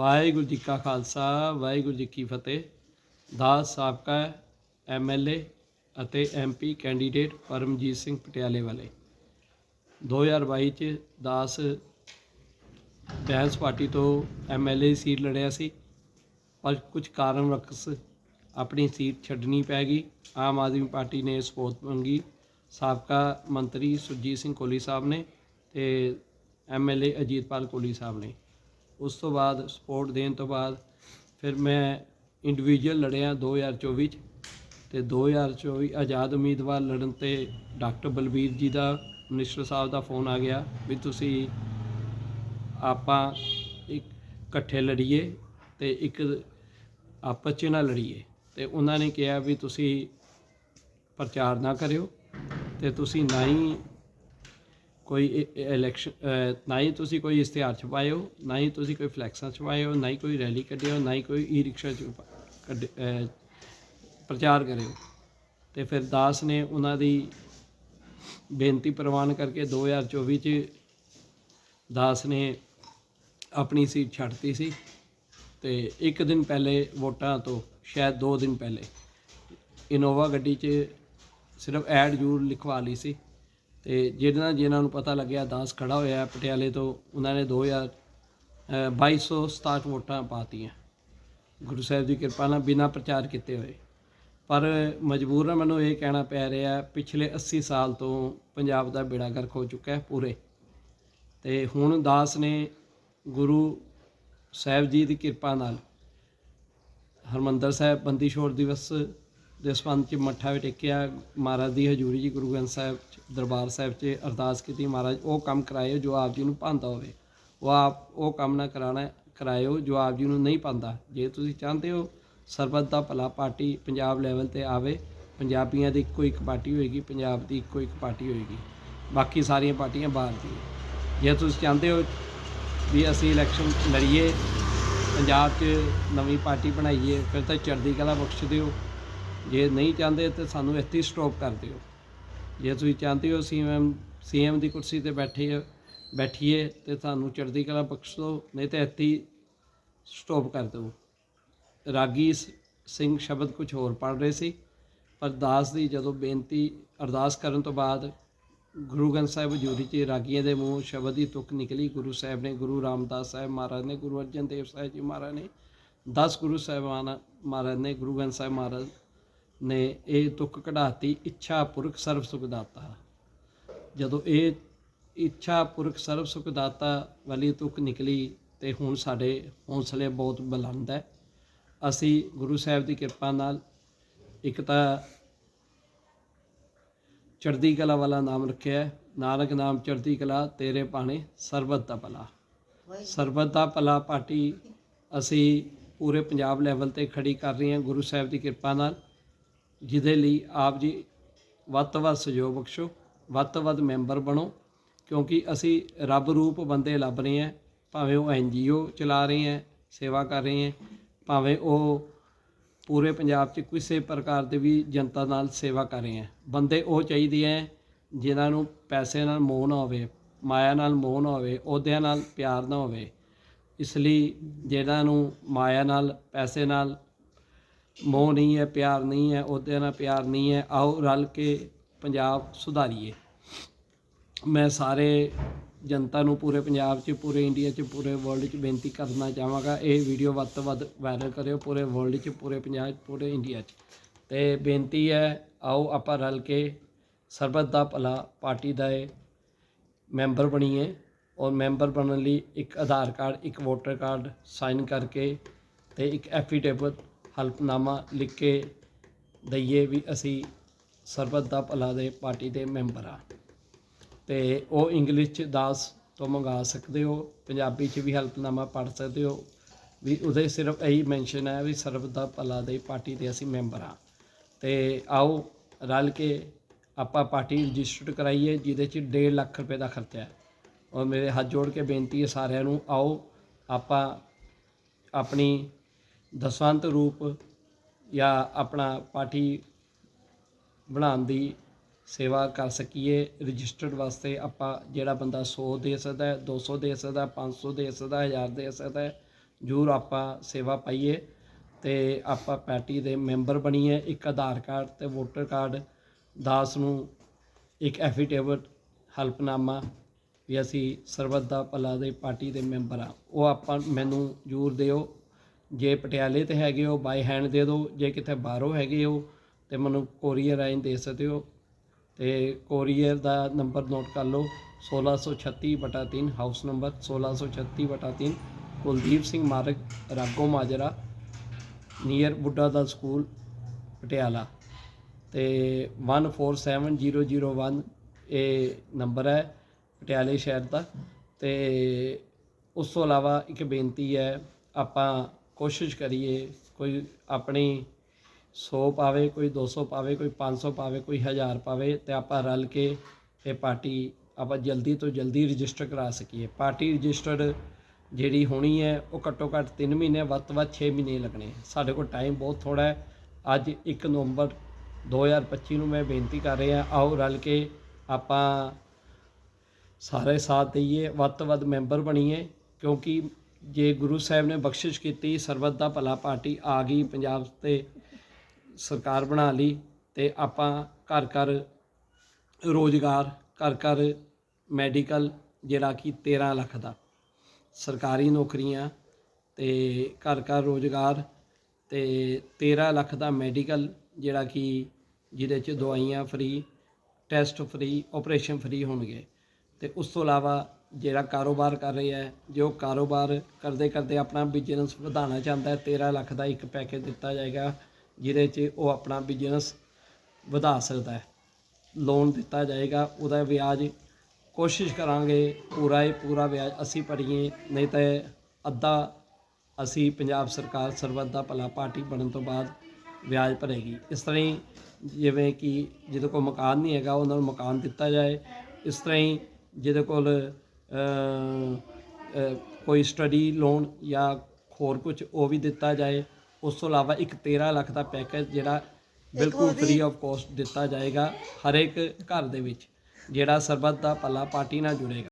ਵਾਹਿਗੁਰੂ ਜੀ ਕਾ ਖਾਲਸਾ, ਵਾਹਿਗੁਰੂ ਜੀ ਕੀ ਫਤਿਹ। ਦਾਸ ਸਾਬਕਾ ਐਮਐਲਏ ਅਤੇ ਐਮਪੀ ਕੈਂਡੀਡੇਟ ਪਰਮਜੀਤ ਸਿੰਘ ਪਟਿਆਲੇ ਵਾਲੇ। 2022 ਚ ਦਾਸ ਬੈਂਸ ਪਾਰਟੀ ਤੋਂ ਐਮਐਲਏ ਸੀਟ ਲੜਿਆ ਸੀ। ਪਰ ਕੁਝ ਕਾਰਨ ਵਕਸ ਆਪਣੀ ਸੀਟ ਛੱਡਣੀ ਪੈ ਗਈ। ਆਮ ਆਦਮੀ ਪਾਰਟੀ ਨੇ ਸਪੋਰਟ ਮੰਗੀ ਸਾਬਕਾ ਮੰਤਰੀ ਸੁਰਜੀਤ ਸਿੰਘ ਕੋਹਲੀ ਸਾਹਿਬ ਨੇ ਤੇ ਐਮਐਲਏ ਅਜੀਤਪਾਲ ਕੋਹਲੀ ਸਾਹਿਬ ਨੇ। ਉਸ ਤੋਂ ਬਾਅਦ ਸਪੋਰਟ ਦੇਣ ਤੋਂ ਬਾਅਦ ਫਿਰ ਮੈਂ ਇੰਡੀਵਿਜੂਅਲ ਲੜਿਆ 2024 ਚ ਤੇ 2024 ਆਜ਼ਾਦ ਉਮੀਦਵਾਰ ਲੜਨ ਤੇ ਡਾਕਟਰ ਬਲਬੀਰ ਜੀ ਦਾ ਮਿਨਿਸਟਰ ਸਾਹਿਬ ਦਾ ਫੋਨ ਆ ਗਿਆ ਵੀ ਤੁਸੀਂ ਆਪਾਂ ਇੱਕ ਇਕੱਠੇ ਲੜੀਏ ਤੇ ਇੱਕ ਆਪਸ 'ਚ ਨਾ ਲੜੀਏ ਤੇ ਉਹਨਾਂ ਨੇ ਕਿਹਾ ਵੀ ਤੁਸੀਂ ਪ੍ਰਚਾਰ ਨਾ ਕਰਿਓ ਤੇ ਤੁਸੀਂ ਨਾ ਹੀ ਕੋਈ ਇਲੈਕਸ਼ਨ ਨਾ ਹੀ ਤੁਸੀਂ ਕੋਈ ਇਸ਼ਤਿਹਾਰ ਛਪਾਇਓ ਨਾ ਹੀ ਤੁਸੀਂ ਕੋਈ ਫਲੈਕਸਾਂ ਛਪਾਇਓ ਨਾ ਹੀ ਕੋਈ ਰੈਲੀ ਕੱਢਿਓ ਨਾ ਹੀ ਕੋਈ ਈ ਰਿਕਸ਼ਾ ਚ ਕੱਢ ਪ੍ਰਚਾਰ ਕਰਿਓ ਤੇ ਫਿਰ ਦਾਸ ਨੇ ਉਹਨਾਂ ਦੀ ਬੇਨਤੀ ਪ੍ਰਵਾਨ ਕਰਕੇ 2024 ਚ ਦਾਸ ਨੇ ਆਪਣੀ ਸੀਟ ਛੱਡਤੀ ਸੀ ਤੇ ਇੱਕ ਦਿਨ ਪਹਿਲੇ ਵੋਟਾਂ ਤੋਂ, ਸ਼ਾਇਦ 2 ਦਿਨ ਪਹਿਲੇ, ਇਨੋਵਾ ਗੱਡੀ 'ਚ ਸਿਰਫ ਐਡ ਜ਼ਰੂਰ ਲਿਖਵਾ ਲਈ ਸੀ। ਤੇ ਜਿਹਨਾਂ ਜਿਹਨਾਂ ਨੂੰ ਪਤਾ ਲੱਗਿਆ ਦਾਸ ਖੜਾ ਹੋਇਆ ਪਟਿਆਲੇ ਤੋਂ ਉਹਨਾਂ ਨੇ 2000 ਅ, 2267 ਵੋਟਾਂ ਪਾਤੀਆਂ। ਗੁਰੂ ਸਾਹਿਬ ਦੀ ਕਿਰਪਾ ਨਾਲ ਬਿਨਾਂ ਪ੍ਰਚਾਰ ਕੀਤੇ ਹੋਏ। ਪਰ ਮਜਬੂਰਨ ਮੈਨੂੰ ਇਹ ਕਹਿਣਾ ਪੈ ਰਿਹਾ ਪਿਛਲੇ 80 ਸਾਲ ਤੋਂ ਪੰਜਾਬ ਦਾ ਬੇੜਾ ਗਰਕ ਹੋ ਚੁੱਕਾ ਹੈ ਪੂਰੇ। ਤੇ ਹੁਣ ਦਾਸ ਨੇ ਗੁਰੂ ਸਾਹਿਬ ਜੀ ਦੀ ਕਿਰਪਾ ਨਾਲ ਹਰਮੰਦਰ ਸਾਹਿਬ ਬੰਦੀ ਛੋੜ ਦਿਵਸ ਦੇ ਸੰਬੰਧ ਚ ਮੱਠਾ ਵੀ ਟੇਕਿਆ। ਮਹਾਰਾਜ ਦੀ ਹਜ਼ੂਰੀ ਜੀ ਗੁਰੂ ਗ੍ਰੰਥ ਸਾਹਿਬ ਦਰਬਾਰ ਸਾਹਿਬ 'ਚ ਅਰਦਾਸ ਕੀਤੀ ਮਹਾਰਾਜ, ਉਹ ਕੰਮ ਕਰਾਇਓ ਜੋ ਆਪ ਜੀ ਨੂੰ ਭਾਂਦਾ ਹੋਵੇ। ਉਹ ਆਪ, ਉਹ ਕੰਮ ਨਾ ਕਰਾਣਾ, ਕਰਾਇਓ ਜੋ ਆਪ ਜੀ ਨੂੰ ਨਹੀਂ ਪਾਉਂਦਾ ਜੇ ਤੁਸੀਂ ਚਾਹੁੰਦੇ ਹੋ ਸਰਬੱਤ ਦਾ ਭਲਾ ਪਾਰਟੀ ਪੰਜਾਬ ਲੈਵਲ ਤੇ ਆਵੇ, ਪੰਜਾਬੀਆਂ ਦੀ ਇੱਕੋ ਇੱਕ ਪਾਰਟੀ ਹੋਏਗੀ, ਪੰਜਾਬ ਦੀ ਇੱਕੋ ਇੱਕ ਪਾਰਟੀ ਹੋਏਗੀ। ਬਾਕੀ ਸਾਰੀਆਂ ਪਾਰਟੀਆਂ ਬਾਹਰ ਦੀਆਂ। ਜੇ ਤੁਸੀਂ ਚਾਹੁੰਦੇ ਹੋ ਵੀ ਅਸੀਂ ਇਲੈਕਸ਼ਨ ਲੜੀਏ, ਪੰਜਾਬ 'ਚ ਨਵੀਂ ਪਾਰਟੀ ਬਣਾਈਏ, ਫਿਰ ਤਾਂ ਚੜ੍ਹਦੀ ਕਲਾ ਬਖਸ਼ ਦਿਓ। ਜੇ ਨਹੀਂ ਚਾਹੁੰਦੇ ਤਾਂ ਸਾਨੂੰ ਇੱਥੇ ਸਟਾਪ ਕਰ ਦਿਓ। ਜੇ ਤੁਸੀਂ ਚਾਹੁੰਦੇ ਹੋ ਸੀਐਮ ਸੀਐਮ ਦੀ ਕੁਰਸੀ ਤੇ ਬੈਠੇ, ਬੈਠੀਏ ਤੇ ਤੁਹਾਨੂੰ ਚੜ੍ਹਦੀ ਕਲਾ ਬਖਸ਼ ਦਿਓ, ਨਹੀਂ ਤਾਂ ਇੱਥੇ ਸਟਾਪ ਕਰ ਦਿਓ। ਰਾਗੀ ਸਿੰਘ ਸ਼ਬਦ ਕੁਝ ਹੋਰ ਪੜ੍ਹ ਰਹੇ ਸੀ, ਪਰ ਦਾਸ ਦੀ ਜਦੋਂ ਬੇਨਤੀ ਅਰਦਾਸ ਕਰਨ ਤੋਂ ਬਾਅਦ ਗੁਰੂ ਗ੍ਰੰਥ ਸਾਹਿਬ ਹਜ਼ੂਰੀ 'ਚ ਰਾਗੀਆਂ ਦੇ ਮੂੰਹ ਸ਼ਬਦ ਦੀ ਤੁਕ ਨਿਕਲੀ, ਗੁਰੂ ਸਾਹਿਬ ਨੇ, ਗੁਰੂ ਰਾਮਦਾਸ ਸਾਹਿਬ ਮਹਾਰਾਜ ਨੇ, ਗੁਰੂ ਅਰਜਨ ਦੇਵ ਸਾਹਿਬ ਜੀ ਮਹਾਰਾਜ ਨੇ 10 ਗੁਰੂ ਸਾਹਿਬਾਨ ਮਹਾਰਾਜ ਨੇ, ਗੁਰੂ ਗ੍ਰੰਥ ਸਾਹਿਬ ਮਹਾਰਾਜ ਨੇ ਇਹ ਤੁਕ ਕਢਾਤੀ ਇੱਛਾ ਪੁਰਖ ਸਰਬ ਸੁਖ ਦਾਤਾ। ਜਦੋਂ ਇਹ ਇੱਛਾ ਪੁਰਖ ਸਰਬ ਸੁਖ ਦਾਤਾ ਵਾਲੀ ਤੁਕ ਨਿਕਲੀ ਤੇ ਹੁਣ ਸਾਡੇ ਹੌਸਲੇ ਬਹੁਤ ਬੁਲੰਦ ਹੈ। ਅਸੀਂ ਗੁਰੂ ਸਾਹਿਬ ਦੀ ਕਿਰਪਾ ਨਾਲ ਇੱਕ ਤਾਂ ਚੜ੍ਹਦੀ ਕਲਾ ਵਾਲਾ ਨਾਮ ਰੱਖਿਆ ਹੈ। ਨਾਨਕ ਨਾਮ ਚੜ੍ਹਦੀ ਕਲਾ, ਤੇਰੇ ਪਾਣੇ ਸਰਬਤ ਦਾ ਭਲਾ। ਸਰਬਤ ਦਾ ਭਲਾ ਪਾਰਟੀ ਅਸੀਂ ਪੂਰੇ ਪੰਜਾਬ ਲੈਵਲ ਤੇ ਖੜੀ ਕਰ ਰਹੇ ਹਾਂ ਗੁਰੂ ਸਾਹਿਬ ਦੀ ਕਿਰਪਾ ਨਾਲ। ਜਿਹਦੇ ਲਈ ਆਪ ਜੀ ਵੱਧ ਤੋਂ ਵੱਧ ਸਹਿਯੋਗ ਬਖਸ਼ੋ, ਵੱਧ ਤੋਂ ਵੱਧ ਮੈਂਬਰ ਬਣੋ, ਕਿਉਂਕਿ ਅਸੀਂ ਰੱਬ ਰੂਪ ਬੰਦੇ ਲੱਭ ਰਹੇ ਹਾਂ, ਭਾਵੇਂ ਉਹ ਐਨਜੀਓ ਚਲਾ ਰਹੇ ਹੈ, ਸੇਵਾ ਕਰ ਰਹੇ ਹੈ, ਭਾਵੇਂ ਉਹ ਪੂਰੇ ਪੰਜਾਬ 'ਚ ਕਿਸੇ ਪ੍ਰਕਾਰ ਦੇ ਵੀ ਜਨਤਾ ਨਾਲ ਸੇਵਾ ਕਰ ਰਹੇ ਹੈ। ਬੰਦੇ ਉਹ ਚਾਹੀਦੇ ਹੈ ਜਿਨ੍ਹਾਂ ਨੂੰ ਪੈਸੇ ਨਾਲ ਮੋਹ ਨਾ ਹੋਵੇ, ਮਾਇਆ ਨਾਲ ਮੋਹ ਨਾ ਹੋਵੇ, ਅਹੁਦਿਆਂ ਨਾਲ ਪਿਆਰ ਨਾ ਹੋਵੇ। ਇਸ ਲਈ ਜਿਹਨਾਂ ਨੂੰ ਮਾਇਆ ਨਾਲ, ਪੈਸੇ ਨਾਲ ਮੋਹ ਨਹੀਂ ਹੈ, ਪਿਆਰ ਨਹੀਂ ਹੈ ਅਹੁਦਿਆਂ ਨਾਲ ਪਿਆਰ ਨਹੀਂ ਹੈ। ਆਓ ਰਲ ਕੇ ਪੰਜਾਬ ਸੁਧਾਰੀਏ। ਮੈਂ ਸਾਰੇ ਜਨਤਾ ਨੂੰ ਪੂਰੇ ਪੰਜਾਬ 'ਚ, ਪੂਰੇ ਇੰਡੀਆ 'ਚ, ਪੂਰੇ ਵਰਲਡ 'ਚ ਬੇਨਤੀ ਕਰਨਾ ਚਾਹਾਂਗਾ, ਇਹ ਵੀਡੀਓ ਵੱਧ ਤੋਂ ਵੱਧ ਵਾਇਰਲ ਕਰਿਓ ਪੂਰੇ ਵਰਲਡ 'ਚ, ਪੂਰੇ ਪੰਜਾਬ 'ਚ, ਪੂਰੇ ਇੰਡੀਆ 'ਚ। ਤੇ ਬੇਨਤੀ ਹੈ, ਆਓ ਆਪਾਂ ਰਲ ਕੇ ਸਰਬੱਤ ਦਾ ਭਲਾ ਪਾਰਟੀ ਦਾ ਮੈਂਬਰ ਬਣੀਏ ਔਰ ਮੈਂਬਰ ਬਣਨ ਲਈ ਇੱਕ ਆਧਾਰ ਕਾਰਡ, ਇੱਕ ਵੋਟਰ ਕਾਰਡ ਸਾਈਨ ਕਰਕੇ ਤੇ ਇੱਕ ਐਫੀਡੇਵਿਟ ਹਲਫਨਾਮਾ ਲਿਖ ਕੇ ਦਈਏ ਵੀ ਅਸੀਂ ਸਰਬੱਤ ਦਾ ਭਲਾ ਦੇ ਪਾਰਟੀ ਦੇ ਮੈਂਬਰ ਆ ਤੇ ਉਹ ਇੰਗਲਿਸ਼ ਚ ਦਾਸ ਤੋਂ ਮੰਗਾ ਸਕਦੇ ਹੋ, ਪੰਜਾਬੀ ਚ ਵੀ ਹਲਫਨਾਮਾ ਪੜ੍ਹ ਸਕਦੇ ਹੋ। ਵੀ ਉਹਦੇ ਸਿਰਫ ਇਹੀ ਮੈਂਸ਼ਨ ਹੈ ਵੀ ਸਰਬੱਤ ਦਾ ਭਲਾ ਦੇ ਪਾਰਟੀ ਦੇ ਅਸੀਂ ਮੈਂਬਰ ਆ ਤੇ ਆਓ ਰਲ ਕੇ ਆਪਾਂ ਪਾਰਟੀ ਰਜਿਸਟਰਡ ਕਰਾਈਏ, ਜਿਹਦੇ ਚ 1.5 ਲੱਖ ਰੁਪਏ ਦਾ ਖਰਚਾ ਹੈ। ਔਰ ਮੇਰੇ ਹੱਥ ਜੋੜ ਕੇ ਬੇਨਤੀ ਹੈ ਸਾਰਿਆਂ ਨੂੰ, ਆਓ ਆਪਾਂ ਆਪਣੀ ਦਸਵੰਤ ਰੂਪ ਜਾਂ ਆਪਣਾ ਪਾਰਟੀ ਬਣਾਉਣ ਦੀ ਸੇਵਾ ਕਰ ਸਕੀਏ। ਰਜਿਸਟਰਡ ਵਾਸਤੇ ਆਪਾਂ ਜਿਹੜਾ ਬੰਦਾ 100 ਦੇ ਸਕਦਾ ਹੈ 200 ਦੇ ਸਕਦਾ ਹੈ, 500 ਦੇ ਸਕਦਾ ਹੈ, 1000 ਦੇ ਸਕਦਾ ਹੈ ਜ਼ਰੂਰ ਆਪਾਂ ਸੇਵਾ ਪਾਈਏ ਤੇ ਆਪਾਂ ਪਾਰਟੀ ਦੇ ਮੈਂਬਰ ਬਣੀਏ। ਇੱਕ ਆਧਾਰ ਕਾਰਡ ਤੇ ਵੋਟਰ ਕਾਰਡ ਦਾਸ ਨੂੰ ਇੱਕ ਐਫੀਡੇਵਿਟ ਹਲਫਨਾਮਾ ਵੀ ਅਸੀਂ ਸਰਬੱਤ ਦਾ ਭਲਾ ਦੇ ਪਾਰਟੀ ਦੇ ਮੈਂਬਰ ਆ ਉਹ ਆਪਾਂ ਮੈਨੂੰ ਜ਼ਰੂਰ ਦਿਓ। ਜੇ ਪਟਿਆਲੇ ਤੇ ਹੈਗੇ ਹੋ ਬਾਈ ਹੈਂਡ ਦੇ ਦਿਓ, ਜੇ ਕਿਤੇ ਬਾਹਰੋਂ ਹੈਗੇ ਹੋ, ਤੇ ਮੈਨੂੰ ਕੋਰੀਅਰ ਰਾਹੀਂ ਦੇ ਸਕਦੇ ਹੋ। ਤੇ ਕੋਰੀਅਰ ਦਾ ਨੰਬਰ ਨੋਟ ਕਰ ਲਓ 1636 ਬਟਾ 3 ਹਾਊਸ ਨੰਬਰ 1636 ਬਟਾ 3 ਕੁਲਦੀਪ ਸਿੰਘ ਮਾਰਗ, ਰਾਗੋ ਮਾਜਰਾ ਨੀਅਰ ਬੁੱਢਾ ਦਾ ਸਕੂਲ, ਪਟਿਆਲਾ। ਤੇ 147001 ਇਹ ਨੰਬਰ ਹੈ, ਪਟਿਆਲੇ ਸ਼ਹਿਰ ਦਾ। ਤੇ ਉਸ ਤੋਂ ਇਲਾਵਾ ਇੱਕ ਬੇਨਤੀ ਹੈ, ਆਪਾਂ ਕੋਸ਼ਿਸ਼ ਕਰੀਏ, ਕੋਈ ਆਪਣੀ 100 ਪਾਵੇ, ਕੋਈ 200 ਪਾਵੇ, ਕੋਈ 500 ਪਾਵੇ, ਕੋਈ 1000 ਪਾਵੇ, ਤੇ ਆਪਾਂ ਰਲ ਕੇ ਇਹ ਪਾਰਟੀ ਆਪਾਂ ਜਲਦੀ ਤੋਂ ਜਲਦੀ ਰਜਿਸਟਰ ਕਰਾ ਸਕੀਏ। ਪਾਰਟੀ ਰਜਿਸਟਰਡ ਜਿਹੜੀ ਹੋਣੀ ਹੈ, ਉਹ ਘੱਟੋ ਘੱਟ 3 ਮਹੀਨੇ, ਵੱਧ ਤੋਂ ਵੱਧ 6 ਮਹੀਨੇ ਲੱਗਣੇ। ਸਾਡੇ ਕੋਲ ਟਾਈਮ ਬਹੁਤ ਥੋੜਾ ਹੈ। ਅੱਜ 1 ਨਵੰਬਰ 2025 ਨੂੰ ਮੈਂ ਬੇਨਤੀ ਕਰ ਰਿਹਾ, ਆਓ ਰਲ ਕੇ ਆਪਾਂ ਸਾਰੇ ਸਾਥ ਦਈਏ, ਵੱਧ ਤੋਂ ਵੱਧ ਮੈਂਬਰ ਬਣੀਏ, ਕਿਉਂਕਿ ਜੇ ਗੁਰੂ ਸਾਹਿਬ ਨੇ ਬਖਸ਼ਿਸ਼ ਕੀਤੀ, ਸਰਬੱਤ ਦਾ ਭਲਾ ਪਾਰਟੀ ਆ ਗਈ, ਪੰਜਾਬ ਤੇ ਸਰਕਾਰ ਬਣਾ ਲਈ ਤੇ ਆਪਾਂ ਘਰ ਘਰ ਰੋਜ਼ਗਾਰ, ਘਰ ਘਰ ਮੈਡੀਕਲ ਜਿਹੜਾ ਕਿ 13 ਲੱਖ ਦਾ ਸਰਕਾਰੀ ਨੌਕਰੀਆਂ ਤੇ ਘਰ ਘਰ ਰੋਜ਼ਗਾਰ ਤੇ 13 ਲੱਖ ਦਾ ਮੈਡੀਕਲ ਜਿਹੜਾ ਕਿ ਜਿਹਦੇ ਚ ਦਵਾਈਆਂ free, test free operation free ਹੋਣਗੇ ਤੇ ਉਸ ਤੋਂ ਇਲਾਵਾ ਜਿਹੜਾ ਕਾਰੋਬਾਰ ਕਰ ਰਿਹਾ ਹੈ, ਜੋ ਕਾਰੋਬਾਰ ਕਰਦੇ ਕਰਦੇ ਆਪਣਾ ਬਿਜ਼ਨਸ ਵਧਾਉਣਾ ਚਾਹੁੰਦਾ ਹੈ 13 ਲੱਖ ਦਾ ਇੱਕ ਪੈਕੇਜ ਦਿੱਤਾ ਜਾਏਗਾ, ਜਿਹਦੇ 'ਚ ਉਹ ਆਪਣਾ ਬਿਜ਼ਨਸ ਵਧਾ ਸਕਦਾ ਹੈ। ਲੋਨ ਦਿੱਤਾ ਜਾਏਗਾ, ਉਹਦਾ ਵਿਆਜ ਕੋਸ਼ਿਸ਼ ਕਰਾਂਗੇ, ਪੂਰਾ ਹੀ ਪੂਰਾ ਵਿਆਜ ਅਸੀਂ ਭਰੀਏ, ਨਹੀਂ ਤਾਂ ਅੱਧਾ ਅਸੀਂ ਪੰਜਾਬ ਸਰਕਾਰ ਸਰਬੱਤ ਦਾ ਭਲਾ ਪਾਰਟੀ ਬਣਨ ਤੋਂ ਬਾਅਦ ਵਿਆਜ ਭਰੇਗੀ। ਇਸ ਤਰ੍ਹਾਂ ਹੀ ਜਿਵੇਂ ਕਿ ਜਿਹਦੇ ਕੋਲ ਮਕਾਨ ਨਹੀਂ ਹੈਗਾ, ਉਹਨਾਂ ਨੂੰ ਮਕਾਨ ਦਿੱਤਾ ਜਾਏ। ਇਸ ਤਰ੍ਹਾਂ ਹੀ ਜਿਹਦੇ ਕੋਲ ਕੋਈ ਸਟੱਡੀ ਲੋਨ ਜਾਂ ਹੋਰ ਕੁਝ ਉਹ ਵੀ ਦਿੱਤਾ ਜਾਏ ਉਸ ਤੋਂ ਇਲਾਵਾ ਇੱਕ 13 ਲੱਖ ਦਾ ਪੈਕੇਜ ਜਿਹੜਾ ਬਿਲਕੁਲ ਫ੍ਰੀ ਆਫ ਕੋਸਟ ਦਿੱਤਾ ਜਾਏਗਾ ਹਰ ਇੱਕ ਘਰ ਦੇ ਵਿੱਚ ਜਿਹੜਾ ਸਰਬੱਤ ਦਾ ਭਲਾ ਪਾਰਟੀ ਨਾਲ ਜੁੜੇਗਾ।